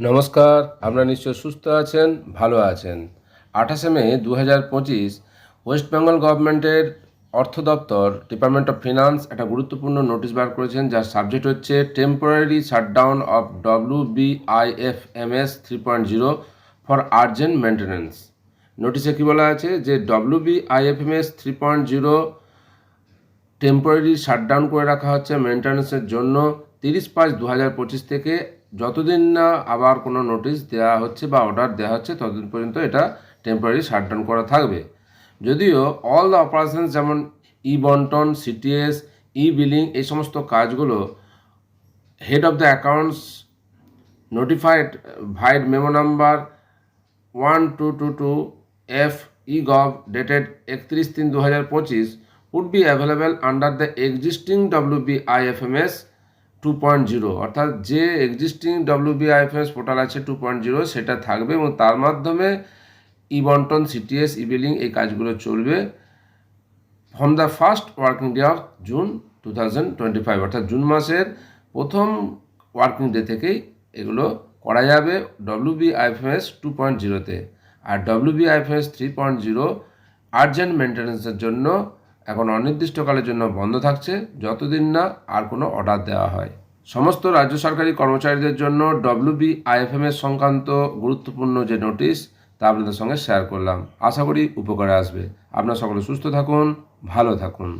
নমস্কার, আপনারা নিশ্চয় সুস্থ আছেন, ভালো আছেন। আঠাশে মে দু হাজার পঁচিশ, ওয়েস্ট বেঙ্গল গভর্নমেন্টের অর্থ দপ্তর, ডিপার্টমেন্ট অফ ফিনান্স একটা গুরুত্বপূর্ণ নোটিশ বার করেছেন, যার সাবজেক্ট হচ্ছে temporary shutdown of W BIF M S three point zero for urgent maintenance নোটিশে কী বলা আছে? যে W BIFMS three point zero temporary shutdown করে রাখা হচ্ছে মেনটেন্যান্সের জন্য তিরিশ পাঁচ দু হাজার পঁচিশ থেকে যতদিন না আবার কোনো নোটিশ দেওয়া হচ্ছে বা অর্ডার দেওয়া হচ্ছে, ততদিন পর্যন্ত এটা টেম্পোরারি শাটডাউন করা থাকবে। যদিও অল দ্য অপারেশনস যেমন ই বন্টন সিটিএস ই বিলিং এই সমস্ত কাজগুলো head of the accounts notified vide memo number one two two two F E gov dated একত্রিশ তিন দু হাজার পঁচিশ would be available under the existing W B IFMS two point zero অর্থাৎ যে existing W B IFMS portal আছে two point zero সেটা থাকবে এবং তার মাধ্যমে ই বন্টন সিটিএস ই বিলিং এই কাজগুলো চলবে from the first working day of June two thousand twenty five অর্থাৎ জুন মাসের প্রথম ওয়ার্কিং ডে থেকেই এগুলো করা যাবে W B IFS two point জিরোতে আর W B IFS three point zero urgent মেনটেন্যান্সের জন্য এখন অনির্দিষ্টকালের জন্য বন্ধ থাকছে, যতদিন না আর কোনো অর্ডার দেওয়া হয়। সমস্ত রাজ্য সরকারি কর্মচারীদের জন্য ডব্লিউ বি আইএফএমএস সংক্রান্ত গুরুত্বপূর্ণ যে নোটিশ তা আপনাদের সঙ্গে শেয়ার করলাম। আশা করি উপকারে আসবে। আপনারা সকলে সুস্থ থাকুন, ভালো থাকুন।